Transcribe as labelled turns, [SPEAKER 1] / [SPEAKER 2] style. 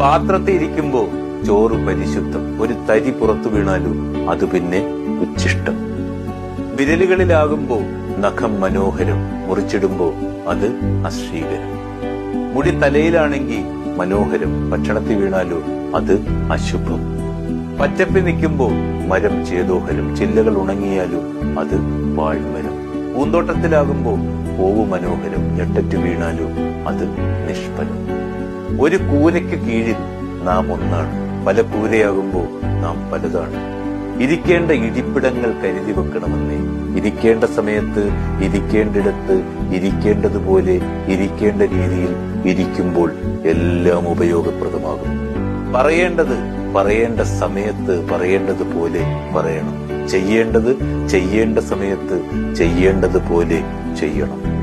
[SPEAKER 1] പാത്രത്തിൽ ഇരിക്കുമ്പോ ചോറ് പരിശുദ്ധം. ഒരു തരി പുറത്തു വീണാലും അത് പിന്നെ ഉച്ചിഷ്ടം. വിരലുകളിലാകുമ്പോ നഖം മനോഹരം മുറിച്ചിടുമ്പോ അത് അശ്രീകരം മുടി തലയിലാണെങ്കിൽ മനോഹരം ഭക്ഷണത്തിൽ വീണാലോ അത് അശുഭം. പച്ചപ്പി നിൽക്കുമ്പോ മരം ചേതോഹരം ചില്ലകൾ ഉണങ്ങിയാലോ അത് വാഴ്മരം. പൂന്തോട്ടത്തിലാകുമ്പോ പൂവ് മനോഹരം വീണാലോ അത് നിഷ്ഫലം. ഒരു കൂരയ്ക്ക് കീഴിൽ നാം ഒന്നാണ്. പല കൂരയാകുമ്പോൾ നാം പലതാണ്. ഇരിക്കേണ്ട ഇടിപ്പിടങ്ങൾ കരുതി വെക്കണമെന്നേ. ഇരിക്കേണ്ട സമയത്ത് ഇരിക്കേണ്ടിടത്ത് ഇരിക്കേണ്ടതുപോലെ ഇരിക്കേണ്ട രീതിയിൽ ഇരിക്കുമ്പോൾ എല്ലാം ഉപയോഗപ്രദമാകും. പറയേണ്ടത് പറയേണ്ട സമയത്ത് പറയേണ്ടത് പോലെ പറയണം. ചെയ്യേണ്ടത് ചെയ്യേണ്ട സമയത്ത് ചെയ്യേണ്ടത് പോലെ ചെയ്യണം.